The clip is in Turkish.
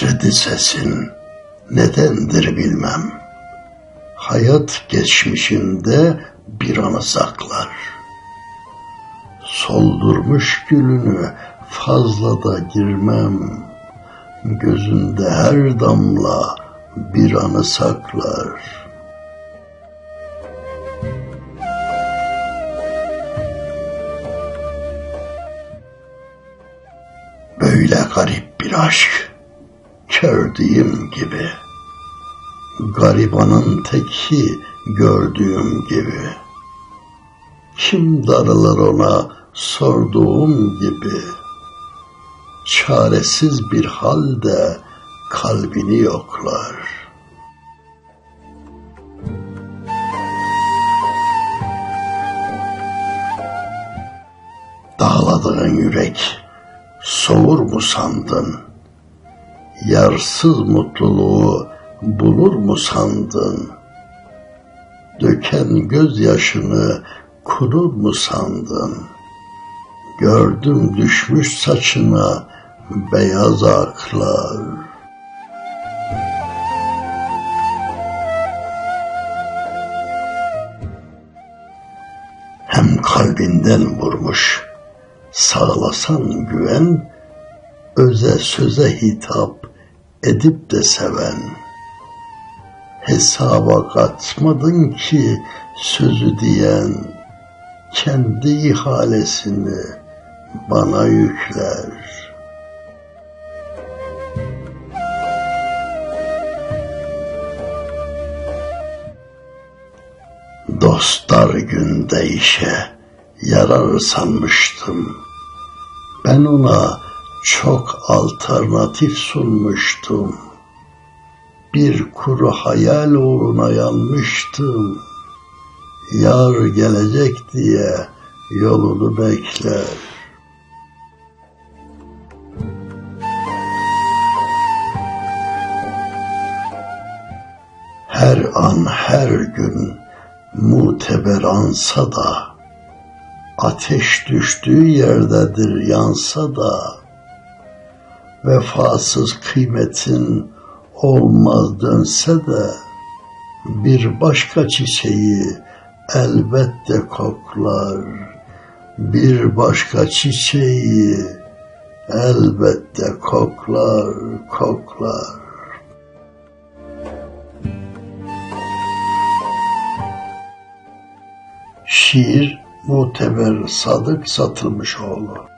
Geldi sesin, nedendir bilmem. Hayat geçmişinde bir anı saklar. Soldurmuş gülünü fazla da girmem. Gözünde her damla bir anı saklar. Böyle garip bir aşk gördüğüm gibi. Garibanın teki gördüğüm gibi. Kim darılır ona sorduğum gibi. Çaresiz bir halde kalbini yoklar. Dağladığın yürek soğur mu sandın? Yarsız mutluluğu bulur mu sandın? Döken gözyaşını kurur mu sandın? Gördüm düşmüş saçına beyaz aklar. Hem kalbinden vurmuş, sağlasan güven, öze söze hitap edip de seven. Hesaba katmadın ki sözü diyen, kendi ihalesini bana yükler. Dostlar günde işe yarar sanmıştım. Ben ona çok alternatif sunmuştum. Bir kuru hayal uğruna yanmıştım. Yar gelecek diye yolunu bekler. Her an her gün muteber ansa da ateş düştüğü yerdedir yansa da vefasız kıymetin olmaz dönse de bir başka çiçeği elbette koklar. Bir başka çiçeği elbette koklar koklar. Şiir Muteber Sadık Satılmışoğlu